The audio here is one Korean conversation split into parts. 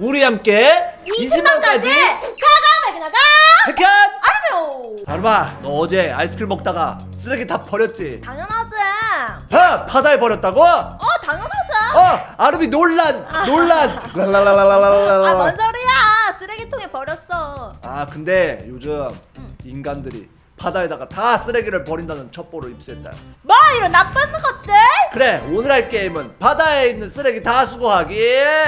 우리 함께 20만까지 가가 나가 백현! 아니요! 아르마 너 어제 아이스크림 먹다가 쓰레기 다 버렸지? 당연하지. 어 바다에 버렸다고? 어어 당연하지. 아르비 논란 논란. 아 랄랄랄랄랄랄랄 뭔 소리야. 쓰레기통에 버렸어. 아 근데 요즘 응. 인간들이 바다에다가 다 쓰레기를 버린다는 첩보를 입수했다. 뭐 이런 나쁜 것들? 그래 오늘 할 게임은 바다에 있는 쓰레기 다 수거하기.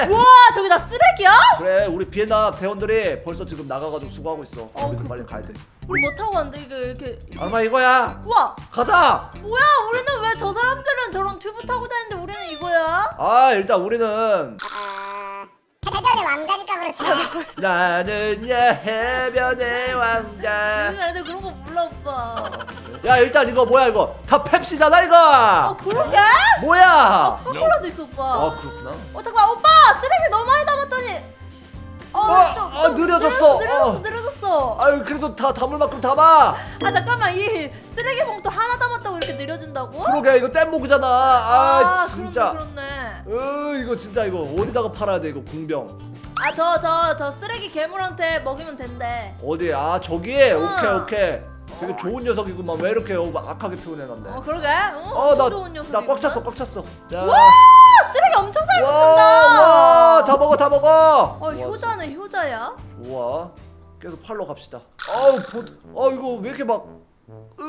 우와 저기 다 쓰레기야? 그래 우리 비엔나 대원들이 벌써 지금 나가가지고 수거하고 있어. 어, 우리도 그- 빨리 가야 돼. 우리 못 타고 왔는데 이게 이렇게 아마 이거야? 우와. 가자! 뭐야 우리는 왜 저 사람들은 저런 튜브 타고 다니는데 우리는 이거야? 아 일단 우리는 해변의 왕자니까 그렇지. 나는 야 해변의 왕자. 애들 그런 거 몰라 오빠. 야 일단 이거 뭐야 이거? 다 펩시잖아 어 이거. 그러게? 뭐야? 거꾸로도 있어 오빠. 아 그렇구나. 어 잠깐 오빠! 쓰레기 너무 많이 담았더니. 어, 어, 좀- 어, 좀 느려졌어. 느려졌어 어. 느려졌어. 아유 그래도 다 담을 만큼 담아. 아 잠깐만 이 쓰레기 봉투 하나 담았다고 이렇게 느려진다고? 그러게 이거 뗏목이잖아. 아, 진짜. 그렇네 으 이거 진짜 이거 어디다가 팔아야 돼 이거 공병? 아 저 저 저 쓰레기 괴물한테 먹이면 된대. 어디? 아 저기 오케이 응. 오케이. 되게 좋은 녀석이구만. 왜 이렇게 어, 악하게 표현해놨네 어 그러게. 어, 엄청 좋은 녀석이 어나나 꽉 찼어 꽉 찼어. 와 쓰레기 엄청 잘 먹는다. 와와다 먹어 다 먹어. 어 효자는 효자야. 우와 계속 팔러 갑시다. 아우 보, 어 이거 왜 이렇게 막 으,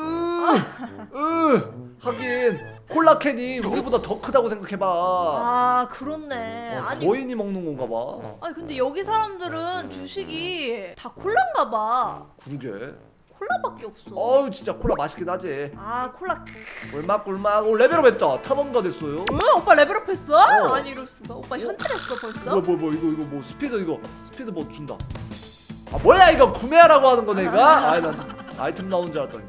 으, 하긴 콜라 캔이 우리보다 더 크다고 생각해봐. 아 그렇네. 어, 아니 거인이 먹는 건가 봐. 아니 근데 여기 사람들은 주식이 다 콜라인가 봐. 그러게. 콜라밖에 없어. 어우 진짜 콜라 맛있긴 하지. 아 콜라. 꿀맛 꿀맛 오 레벨업 했다 탐험가 됐어요. 왜 오빠 레벨업 했어? 어. 아니 이럴 수가. 오빠 현질했어 벌써? 뭐야 뭐야 뭐 이거 이거 뭐 스피드 이거 스피드 뭐 준다. 아 뭐야 이거 구매하라고 하는 거네 이거? 아이 난 아이템 나오는 줄 알았더니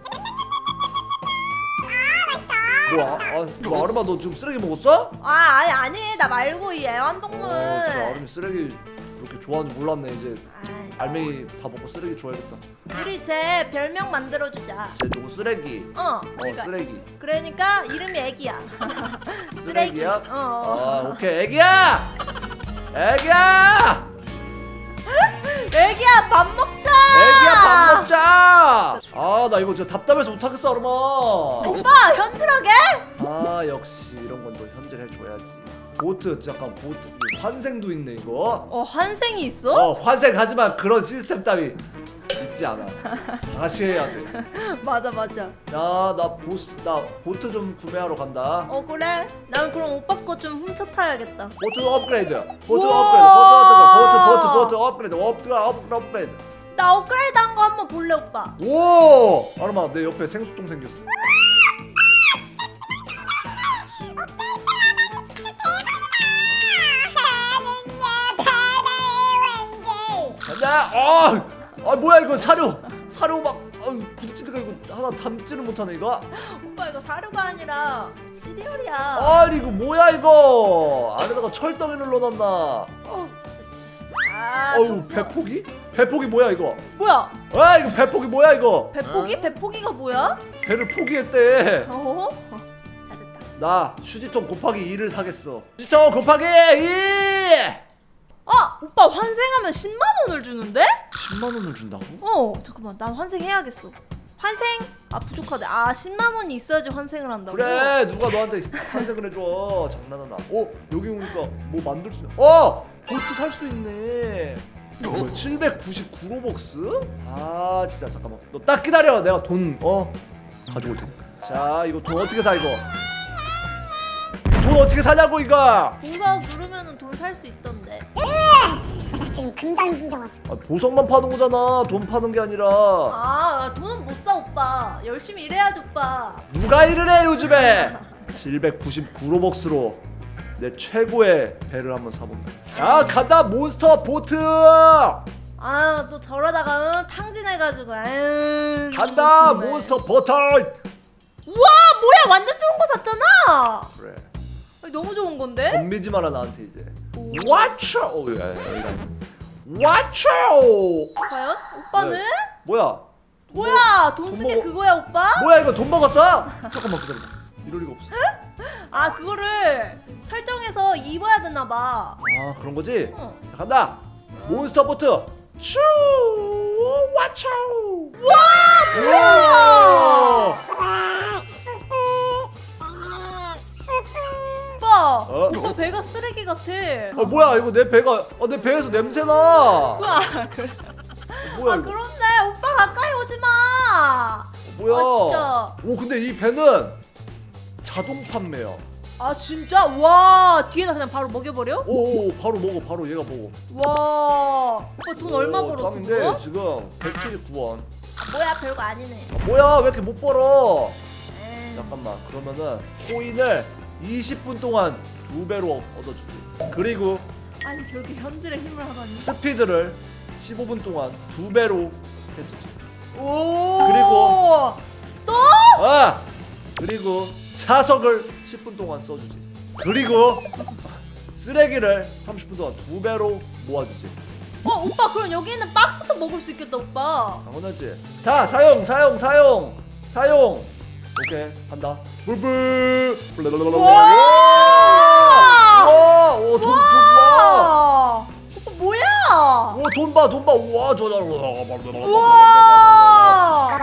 뭐야? 아, 뭐 아르마 너 지금 쓰레기 먹었어? 아 아니 아니 나 말고 이 애완동물. 어, 저 아름이 쓰레기 그렇게 좋아하는 줄 몰랐네. 이제 아이, 알맹이 다 먹고 쓰레기 줘야겠다. 우리 제 별명 만들어주자. 제 누구? 쓰레기. 어 어 그러니까, 쓰레기. 그러니까 이름이 애기야. 쓰레기야? 어, 어. 아 오케이. 애기야! 애기야! 애기야 밥 먹자 밥 먹자. 아 나 이거 진짜 답답해서 못하겠어 아르마 오빠 현질하게? 아 역시 이런 건너 현질 해줘야지. 보트 잠깐 보트 환생도 있네 이거. 어 환생이 있어? 어 환생하지만 그런 시스템 따위 있지 않아. 다시 해야 맞아 맞아. 돼야나 보스 나 보트 좀 구매하러 간다. 어 그래? 난 그럼 오빠 거 좀 훔쳐 타야겠다. 보트 업그레이드 보트 우와. 업그레이드 보트 업그레이드 보트 보트 업그레이드 업그레이드 업그레이드 업그레이드 나 업그레이드 한 거 한번 볼래 오빠? 오! 아르마 내 옆에 생수통 생겼어. 아, 아 뭐야 이거 사료. 사료 막 아유, 부딪히다가 이거 하나 담지를 못하네 이거. 오빠 이거 사료가 아니라 시리얼이야. 아니 이거 뭐야 이거? 안에다가 철덩이를 넣어놨나? 어. 아 어우 정신없- 배포기? 배포기 뭐야 이거? 뭐야? 아 이거 배포기 뭐야 이거? 배포기? 배포기가 뭐야? 배를 포기했대. 어? 어, 잘됐다. 나 휴지통 곱하기 2를 사겠어. 휴지통 곱하기 2 아 오빠 환생하면 10만 원을 주는데? 10만 원을 준다고? 어 잠깐만. 난 환생해야겠어. 환생? 아 부족하대. 아 10만 원이 있어야지 환생을 한다고? 그래 누가 너한테 환생을 해줘. 장난하나 어 여기 오니까 뭐 만들 수 있네 어! 보트 살 수 있네. 이거 뭐야 799로벅스? 아 진짜 잠깐만. 너 딱 기다려. 내가 돈 어? 가지고 올 테니까. 자 이거 돈 어떻게 사 이거? 돈 어떻게 사냐고 이거! 보석 누르면 돈 살 수 있던데. 나 지금 금방 진정 왔어. 아, 보석만 파는 거잖아. 돈 파는 게 아니라. 아 돈은 못 사 오빠. 열심히 일해야지 오빠. 누가 일을 해 요즘에? 799로벅스로 내 최고의 배를 한번 사본다 야 간다 몬스터 보트 아유 또 저러다가 응, 탕진해가지고 아유 간다 정말. 몬스터 보트 우와 뭐야 완전 좋은 거 샀잖아 그래 아니, 너무 좋은 건데? 덤비지 마라 나한테 이제 오. 왓츠 오 야, 야, 야. 왓츠 과연? 오빠는? 뭐야 뭐야 돈돈쓴게 먹어. 그거야 오빠? 뭐야 이거 돈 먹었어? 잠깐만 기다려봐 이럴 리가 없어 아 그거를 설정해서 입어야 되나 봐. 아 그런 거지? 어. 자 간다 몬스터 보트 슈 와초 와 오빠, 어? 오빠 배가 쓰레기 같아. 아 뭐야 이거 내 배가 아, 내 배에서 냄새 나 우와, 그래. 뭐야 아 이거 그런데 오빠 가까이 오지 마. 뭐야 아, 오 근데 이 배는 자동 판매야 아 진짜? 와 뒤에다 그냥 바로 먹여버려? 오, 오 바로 먹어 바로 얘가 먹어 와, 오빠 돈 얼마 오, 벌었어? 짱인데 그거? 지금 179원 뭐야 별거 아니네. 아, 뭐야 왜 이렇게 못 벌어 에이. 잠깐만 그러면은 코인을 20분 동안 두 배로 얻어주지 그리고 아니 저렇게 현질의 힘을 하다니. 스피드를 15분 동안 두 배로 해주지 오. 그리고- 또? 아 그리고 자석을 10분 동안 써주지 그리고 쓰레기를 30분 동안 두 배로 모아주지 어 오빠 그럼 여기 있는 박스도 먹을 수 있겠다 오빠. 당연하지 다 사용 사용 사용 사용 오케이 간다 불불 와! 와오돈돈와 와. 오빠 뭐야? 돈봐 돈봐 우와 저잘 우와.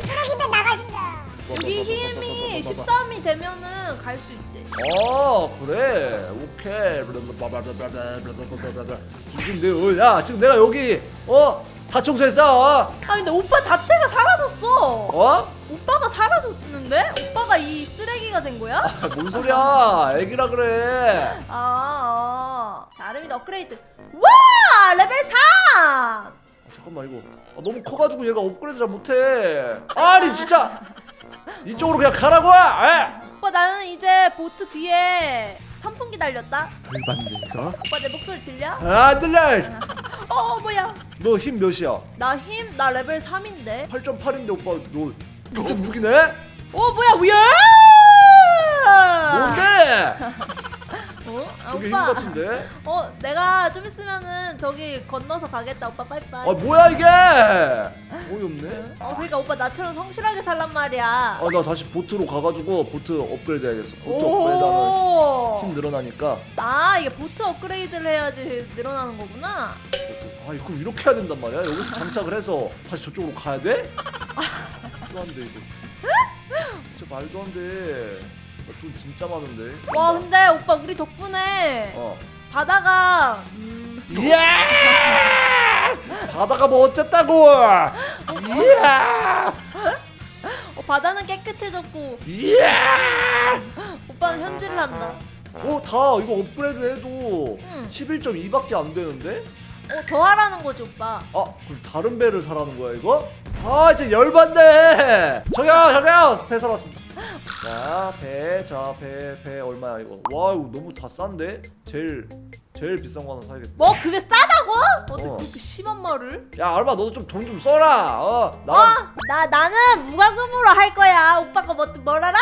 쓰레기배 나가신다. 여기 힘이 13이 되면은 갈 수 있대. 아 그래 오케이 지금 내가 야 지금 내가 여기 어다 청소했어 아 근데 오빠 자체가 사라졌어. 어? 오빠가 사라졌는데? 오빠가 이 쓰레기가 된 거야? 아, 뭔 소리야 애기라 그래 아, 아. 자, 아름이도 업그레이드. 와! 레벨 3! 아, 잠깐만 이거 아, 너무 커가지고 얘가 업그레이드 잘 못해 아니 진짜 이쪽으로 그냥 가라고 에? 오빠 나는 이제 보트 뒤에 선풍기 달렸다. 이거 오빠 내 목소리 들려? 아, 안 들려 어, 뭐야? 너 힘 몇이야? 나 힘, 나 레벨 3인데. 8.8인데 오빠 너 9.6이네? 어, 뭐야? 왜? 뭔데? 어? 아, 오빠. 같은데? 어, 내가 좀 있으면은 저기 건너서 가겠다. 오빠 빠이빠이. 아 뭐야 이게 어이없네 어, 그러니까 오빠 나처럼 성실하게 살란 말이야. 아 나 다시 보트로 가가지고 보트 업그레이드 해야겠어 보트 업그레이드 하면 오. 힘 늘어나니까 아, 이게 보트 업그레이드를 해야지 늘어나는 거구나. 아 이거 이렇게 해야 된단 말이야 여기서 장착을 해서 다시 저쪽으로 가야 돼? 말도 안 돼 이거 진짜 말도 안 돼 돈 진짜 많은데? 와, 근데 오빠 우리 덕분에 어. 바다가 음, 이야! 바다가 뭐 어쨌다고! 이야! 어, 바다는 깨끗해졌고. 이야! 오빠는 현질을 한다. 어 다 이거 업그레이드 해도 응. 11.2밖에 안 되는데? 어, 더 하라는 거지, 오빠. 아 그럼 다른 배를 사라는 거야 이거? 아 이제 열받네! 저기요 저기요! 배 사봤습니다 자 배 자 배 배 얼마야 이거 와 이거 너무 다 싼데 제일 제일 비싼 거 하나 사야겠다 뭐 그게 싸다고? 어떻게 어. 그렇게 심한 말을? 야 알바 너도 좀 돈 좀 써라 어 어? 나나 나는 무과금으로 할 거야. 오빠가 뭐, 뭘 알아?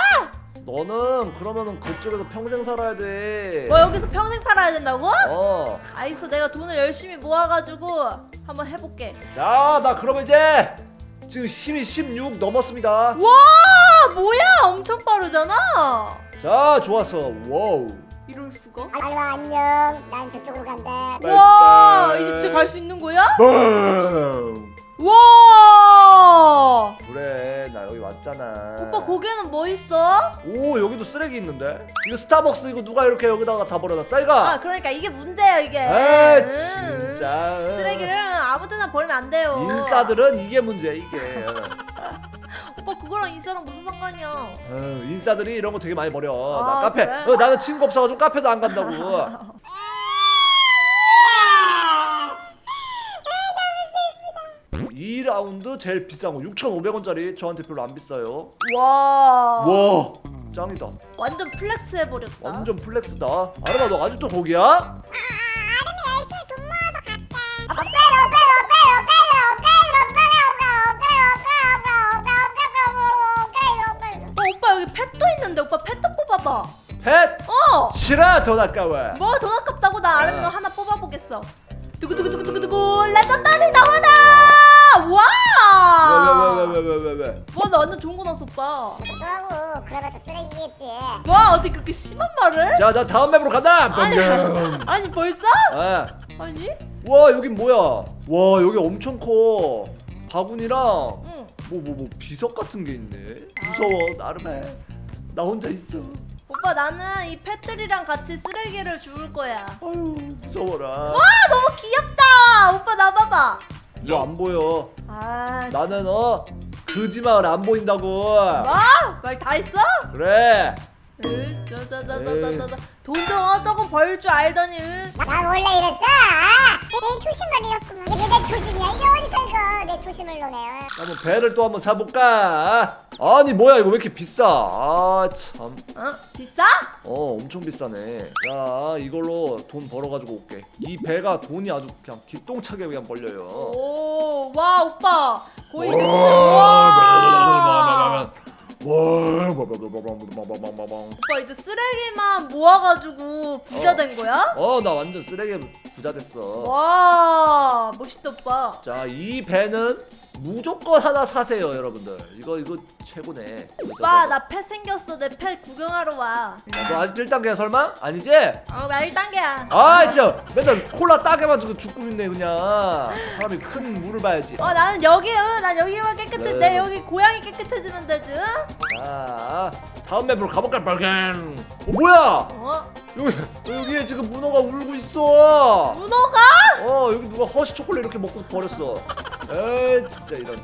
너는 그러면은 그쪽에서 평생 살아야 돼 뭐 여기서 평생 살아야 된다고? 어. 알겠어, 내가 돈을 열심히 모아가지고 한번 해볼게. 자, 나 그러면 이제 지금 힘이 16 넘었습니다. 와, 뭐야? 엄청 빠르잖아. 자, 좋았어. 와우. 이럴 수가? 알바 안녕. 난 저쪽으로 간다. 와, 이제 집에 갈수 있는 거야? 붐. 와! 그래, 나 여기 왔잖아. 오빠 거기에는 뭐 있어? 오, 여기도 쓰레기 있는데? 이거 스타벅스 이거 누가 이렇게 여기다가 다 버려놨어? 이가? 아, 그러니까 이게 문제야 이게. 아, 음. 진짜. 쓰레기를 아무데나 버리면 안 돼요. 인싸들은 이게 문제야, 이게. 오빠 그거랑 인싸랑 무슨 상관이야? 어, 인싸들이 이런 거 되게 많이 버려. 아, 나 카페. 그래? 어, 나는 친구 없어가지고 카페도 안 간다고. 이 라운드 제일 비싼 거 6,500원짜리 저한테 별로 안 비싸요. 와. 와, 짱이다. 완전 플렉스 해버렸다. 완전 플렉스다. 아르마 너 아직도 거기야? 펫? 어. 싫어 돈 아까워. 뭐 돈 아깝다고 나 아르미 너 아. 하나 뽑아보겠어. 두구두구두구두구두구 레전더리 나와라. 와! 왜왜왜왜왜 왜? 와, 나 완전 좋은 거 나왔어, 오빠. 좋아하고 그러다 또 쓰레기겠지. 와, 어디 그렇게 심한 말을? 자, 나 다음 맵으로 간다. 아니, 뻥. 아니 벌써? 아, 아니? 와 여긴 뭐야? 와 여기 엄청 커. 바구니랑 응. 뭐 뭐 뭐 비석 같은 게 있네. 무서워 나름에. 나 혼자 있어. 오빠 나는 이 펫들이랑 같이 쓰레기를 주울 거야. 아유 무서워라. 아 너무 귀엽다. 오빠 나 봐봐. 너 안 보여. 아, 나는 어 거지마을 안 보인다고. 와, 말 다 했어? 그래. 으, 저저저저저저 돈도 어, 조금 벌 줄 알더니. 으. 난 원래 이랬어. 내. 이게 내 초심이야. 이게 어디서 이거 내 초심을 노네. 한번 배를 또 한번 사볼까? 아니 뭐야 이거 왜 이렇게 비싸? 아 참. 어? 비싸? 어 엄청 비싸네. 자 이걸로 돈 벌어가지고 올게. 이 배가 돈이 아주 그냥 기똥차게 그냥 벌려요. 오, 와 오빠 거의 와. 와. 오빠 이제 쓰레기만 모아가지고 부자 된 거야? 어 나 완전 쓰레기 부자 됐어. 와 멋있다 오빠. 자 이 배는 무조건 하나 사세요 여러분들. 이거 이거 최고네. 오빠 나 펫 생겼어 내 펫 구경하러 와. 야, 너 아직 1단계야 설마? 아니지? 어나 1단계야. 아 진짜 맨날 콜라 따개만 주고 죽고 있네 그냥. 사람이 큰 물을 봐야지. 어 나는 여기 응, 난 여기만 깨끗해. 네. 내 여기 고양이 깨끗해지면 되지. 응? 자 다음 맵으로 가볼까 빨간. 어 뭐야? 어? 여기 여기에 지금 문어가 울고 있어. 문어가? 어 여기 누가 허쉬 초콜릿 이렇게 먹고 버렸어. 에이 진짜 이런.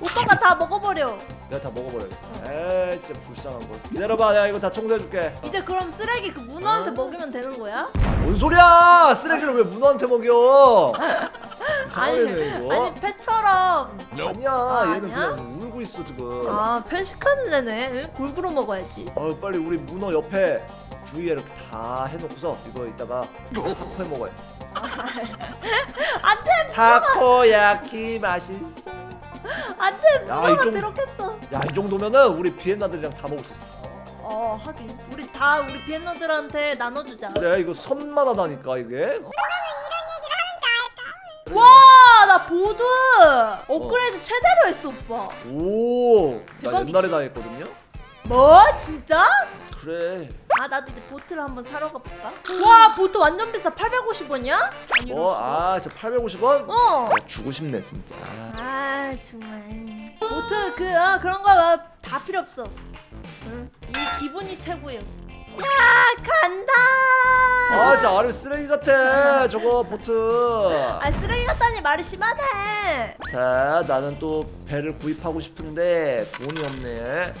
오빠가 다 먹어버려. 내가 다 먹어버려야겠다. 에이 진짜 불쌍한 걸. 기다려봐 내가 이거 다 청소해줄게. 이제 그럼 쓰레기 그 문어한테 어? 먹이면 되는 거야? 뭔 소리야? 쓰레기를 왜 문어한테 먹여? 아니 이상하네 이거. 아니 펫처럼. 아니야 아, 얘는 아니야? 그냥 울고 있어 지금. 아 편식하는 애네. 응? 골고루 먹어야지. 어 빨리 우리 문어 옆에 주위에 이렇게 다 해놓고서 이거 이따가 타코 해 먹어요. 안돼 타코야키 맛있어. 안돼 야, 문어가 이좀- 그렇겠어. 야 이 정도면은 우리 비엔나들이랑 다 먹을 수 있어. 어 하긴 우리 다 우리 비엔나들한테 나눠주자. 그래 이거 선만 하다니까 이게. 와 나 보드 업그레이드 최대로 했어 오빠. 오, 나? 옛날에 다 했거든요. 뭐 진짜? 그래. 아 나도 이제 보트를 한번 사러 가볼까? 와 보트 완전 비싸 850원이야? 아니 이럴 어. 아, 저 850원? 어. 야, 주고 싶네 진짜. 아 정말 보트 그 어, 그런 거 다 필요 없어. 응. 이 기본이 최고예요. 야 간다. 아, 진짜 아래 쓰레기 같아. 저거 보트. 아 쓰레기 같다니 말이 심하네. 자, 나는 또 배를 구입하고 싶은데 돈이 없네.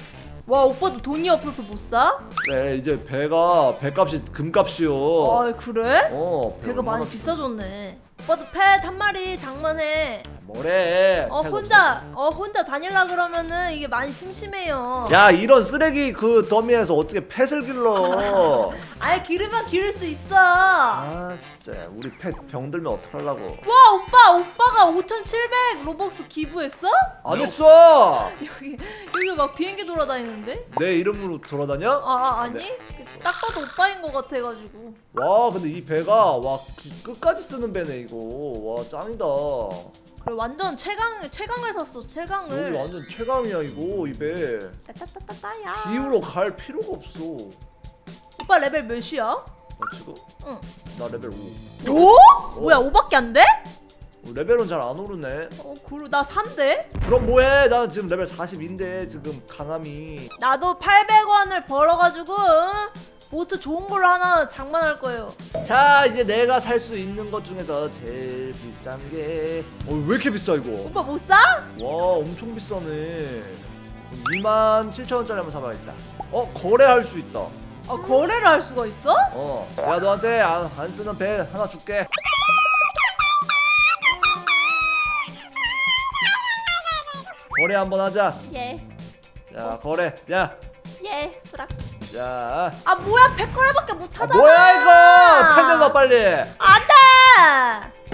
와 오빠도 돈이 없어서 못 사? 네, 이제 배가 배값이 금값이요. 아 그래? 어, 배가 많이 비싸졌네. 오빠도 펫 한 마리 장만해. 뭐래? 어 혼자 어 혼자 다닐라 그러면은 이게 많이 심심해요. 없어. 야, 이런 쓰레기 그 더미에서 어떻게 펫을 길러? 아예 기르면 기를 수 있어. 아, 진짜 우리 펫 병들면 어떡하려고? 와 오빠 오빠가 5,700 로벅스 기부했어? 안 했어. 여기 여기 막 비행기 돌아다니는데? 내 이름으로 돌아다녀? 아, 아 아니 네. 딱 봐도 오빠인 것 같아가지고. 와 근데 이 배가 와 그- 끝까지 쓰는 배네 이거 와 짱이다 그래 완전 최강 최강을 샀어 여기 최강을. 완전 최강이야 이거 이배 따따따따야. 비우러 갈 필요가 없어 오빠 레벨 몇이야? 나 지금 응. 나 레벨 5 오? 뭐야 5밖에 안 돼? 레벨은 잘 안 오르네 어 그러 나 3대? 그럼 뭐해 나는 지금 레벨 42인데 지금 강함이 나도 800원을 벌어가지고 응? 보트 좋은 걸로 하나 장만할 거예요. 자 이제 내가 살 수 있는 것 중에서 제일 비싼 게 어왜 이렇게 비싸 이거 오빠 못 사? 와 엄청 비싸네 2만 7천 원짜리 한번 사봐야겠다 어 거래할 수 있다 아 거래를 할 수가 있어? 어, 내가 너한테 안, 안 쓰는 배 하나 줄게. 거래 한번 하자. 예. 자, 거래. 야, 예, 수락. 자. 아 뭐야 100거래밖에 못 아, 하잖아. 뭐야 이거? 펜 내놔 빨리. 안 돼.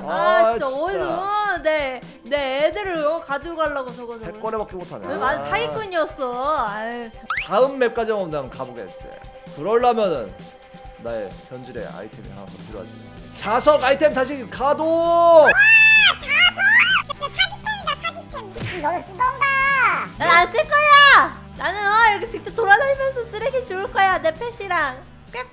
아, 아, 진짜 진짜. 어디서 내, 내 애들을 어, 가지고 가려고 저거 저거. 100거래밖에 못 하네. 왜완 사기꾼이었어. 아유, 참. 다음 맵까지만 난 가보겠어. 그러려면은 나의 현질의 아이템이 하나 더 필요하지. 자석 아이템 다시 가동. 사기템이다 사기템. 너도 쓰던가. 난안쓸 거야. 나는 어, 이렇게 직접 돌아다니면서 쓰레기 주울 거야. 내 펫이랑. 꽥꽥.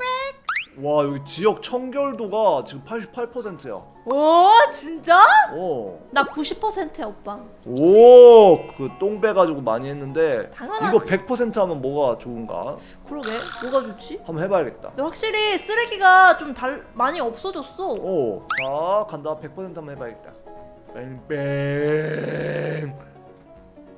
와 여기 지역 청결도가 지금 88%야. 오 진짜? 오. 나 90%야 오빠. 오, 그 똥 빼가지고 많이 했는데 당연하지. 이거 100% 하면 뭐가 좋은가? 그러게 뭐가 좋지? 한번 해봐야겠다. 근데 확실히 쓰레기가 좀 달, 많이 없어졌어. 오, 자 간다. 100% 한번 해봐야겠다. 뺑뺑.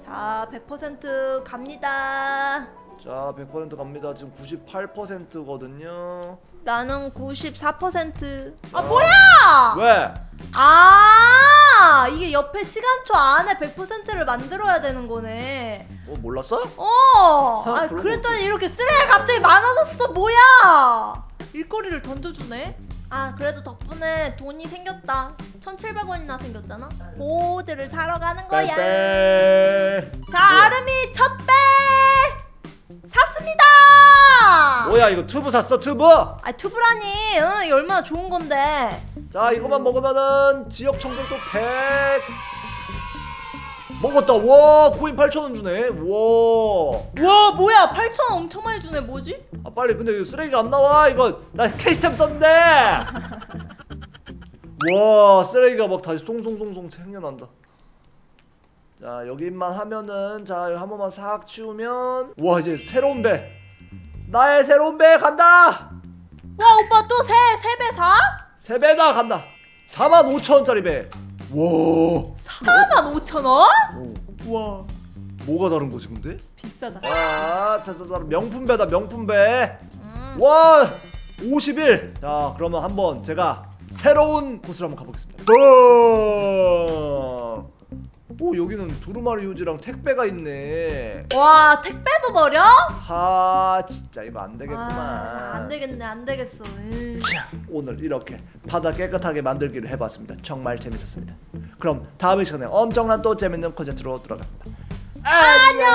자, 100% 갑니다. 자, 100% 갑니다. 지금 98%거든요. 나는 94%. 아, 뭐야? 왜? 아, 이게 옆에 시간초 안에 100%를 만들어야 되는 거네. 어 몰랐어? 어, 아, 아, 그런 그랬더니 이렇게 쓰레기가 갑자기 많아졌어. 뭐야? 일거리를 던져주네. 아, 그래도 덕분에 돈이 생겼다. 1,700원이나 생겼잖아. 보드를 사러 가는 거야. 뺑뺑. 자, 뭐야? 아름이 첫 배! 샀습니다! 뭐야 이거 튜브 샀어 튜브? 아, 투브라니. 응, 이게 얼마나 좋은 건데. 자 이거만 먹으면은 지역 청결도 100 먹었다 와 코인 8천원 주네 와아 와, 뭐야? 8,000원 엄청 많이 주네. 뭐지? 아, 빨리 근데 이거 쓰레기가 안 나와. 이거 나 캐시템 썼는데. 와 쓰레기가 막 다시 송송송송 생겨난다. 자 여기만 하면은 자 여기 한 번만 싹 치우면 와 이제 새로운 배. 나의 새로운 배 간다. 와, 오빠 또 세, 세 배 사? 세 배 다 간다. 4만 5천 원짜리 배와. 45,000원? 와, 뭐가 다른 거지 근데? 비싸다. 아, 자, 자, 자, 명품 배다 명품 배. 음. 와, 51. 자, 그러면 한번 제가 새로운 곳을 한번 가보겠습니다. 뻥! 오, 여기는 두루마리 휴지랑 택배가 있네. 와, 택배도 버려? 하, 진짜 이거 안 되겠구만. 아, 안 되겠네, 안 되겠어. 에이. 자, 오늘 이렇게 바다 깨끗하게 만들기를 해봤습니다. 정말 재밌었습니다. 그럼 다음 이 시간에 엄청난 또 재밌는 콘텐츠로 돌아갑니다. 안녕.